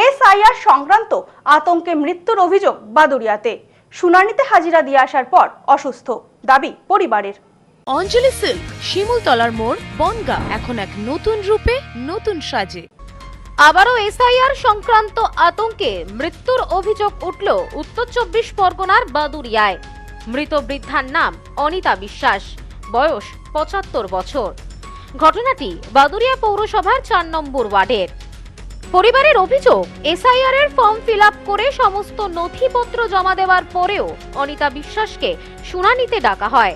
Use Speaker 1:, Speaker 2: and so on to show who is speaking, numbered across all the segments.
Speaker 1: SIR সংক্রান্ত আতঙ্কে মৃত্যুর অভিযোগ বাদুরিয়াতে শুনানিতে হাজিরা দিয়ে আসার পর অসুস্থ। দাবি পরিবারের।
Speaker 2: অঞ্জলি সিল্ক, শিমুলতলার মোড়, বনগা, এখন এক নতুন রূপে, নতুন সাজে।
Speaker 3: আবারও এসআইআর সংক্রান্ত আতঙ্কে মৃত্যুর অভিযোগ উঠল উত্তর চব্বিশ পরগনার বাদুরিয়ায় মৃত বৃদ্ধার নাম অনিতা বিশ্বাস, বয়স পঁচাত্তর বছর। ঘটনাটি বাদুরিয়া পৌরসভার চার নম্বর ওয়ার্ডের। পরিবারের অভিযোগ এসআইআর এর ফর্ম ফিল করে সমস্ত নথিপত্র জমা দেওয়ার পরেও অনিতা বিশ্বাসকে শুনানিতে ডাকা হয়।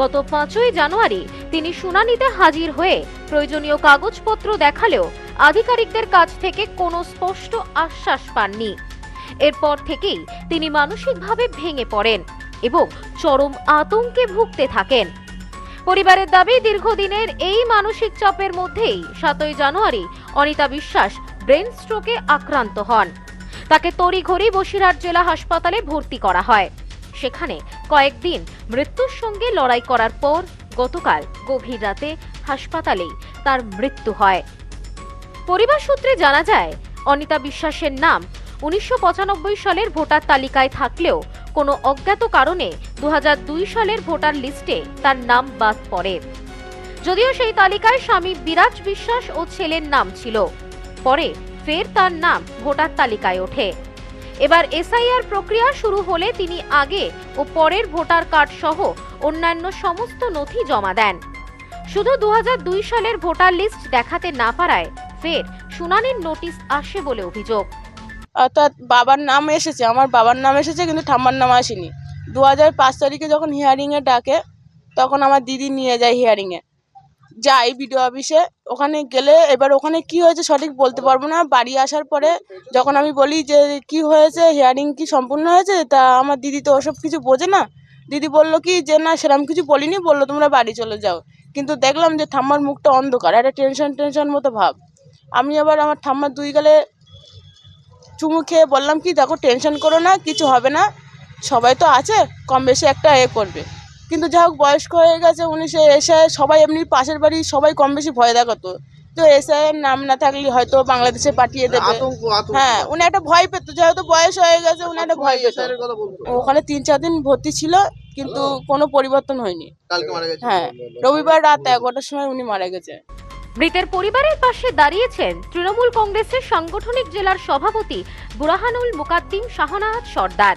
Speaker 3: গত পাঁচই জানুয়ারি তিনি শুনানিতে হাজির হয়ে প্রয়োজনীয় কাগজপত্র দেখালেও আধিকারিকদের কাছ থেকে কোনো স্পষ্ট আশ্বাস পাননি। এরপর থেকেই তিনি মানসিকভাবে ভেঙে পড়েন এবং চরম আতঙ্কে ভুগতে থাকেন। পরিবারের দাবি, দীর্ঘদিনের এই মানসিক চাপের মধ্যেই সাতই জানুয়ারি অনিতা বিশ্বাস ব্রেন স্ট্রোকে আক্রান্ত হন। তাকে তড়িঘড়ি বসিরহাট জেলা হাসপাতালে ভর্তি করা হয়। সেখানে কয়েকদিন মৃত্যুর সঙ্গে লড়াই করার পর গতকাল গভীর রাতে হাসপাতালেই তার মৃত্যু হয়। পরিবার সূত্রে জানা যায়, অনিতা বিশ্বাসের নাম উনিশশো পঁচানব্বই সালের ভোটার তালিকায় থাকলেও কোনো অজ্ঞাত কারণে দু হাজার দুই সালের ভোটার লিস্টে তার নাম বাদ পড়ে। যদিও সেই তালিকায় স্বামী বিরাজ বিশ্বাস ও ছেলের নাম ছিল। পরে ফের তার নাম ভোটার তালিকায় ওঠে। এবার এসআইআর প্রক্রিয়া শুরু হলে তিনি আগে ও পরের ভোটার কার্ড সহ অন্যান্য সমস্ত নথি জমা দেন। শুধু দু হাজার দুই সালের ভোটার লিস্ট দেখাতে না পারায় ফের শুনানির নোটিশ আসে বলে অভিযোগ।
Speaker 4: অর্থাৎ বাবার নাম এসেছে, আমার বাবার নাম এসেছে কিন্তু ঠাম্মার নাম আসেনি। দু হাজার পাঁচ তারিখে যখন হিয়ারিংয়ে ডাকে, তখন আমার দিদি নিয়ে যায় হিয়ারিংয়ে যাই বিডিও অফিসে, ওখানে গেলে এবার ওখানে কি হয়েছে সঠিক বলতে পারব না। বাড়ি আসার পরে যখন আমি বলি যে কি হয়েছে হিয়ারিং কি সম্পূর্ণ হয়েছে, তা আমার দিদি তো ওসব কিছু বোঝে না। দিদি বলল কি যে, না সেরকম কিছু বলিনি, বলল তোমরা বাড়ি চলে যাও। কিন্তু দেখলাম যে ঠাম্মার মুখটা অন্ধকার, একটা টেনশন টেনশন মতো ভাব। আমি আবার আমার ঠাম্মার দুই গালে চুমু খেয়ে বললাম কি, দেখো টেনশন করো না, কিছু হবে না, সবাই তো আছে কম বেশি একটা এ করবে। কিন্তু যা হোক বয়স্ক হয়ে গেছে উনি সে এসে সবাই এমনি পাশের বাড়ি সবাই কম বেশি ভয় দেখাতো। তো এসে নাম না থাকলে হয়তো বাংলাদেশে পাঠিয়ে দেবে।
Speaker 5: আতঙ্ক আতঙ্ক।
Speaker 4: হ্যাঁ উনি একটা ভয় পেত যেহেতু বয়স হয়ে গেছে উনি একটা ভয় পেত।
Speaker 5: স্যারের কথা বলতো
Speaker 4: ওখানে তিন চার দিন ভর্তি ছিল কিন্তু কোনো পরিবর্তন হয়নি।
Speaker 5: কালকে মারা গেছে।
Speaker 4: হ্যাঁ রবিবার রাত এগারোটার সময় উনি মারা গেছে।
Speaker 3: মৃতের পরিবারের পাশে দাঁড়িয়েছেন তৃণমূল কংগ্রেসের সাংগঠনিক জেলার সভাপতি বুরাহানুল মুকাদ্দিম শাহনাহাত সর্দার।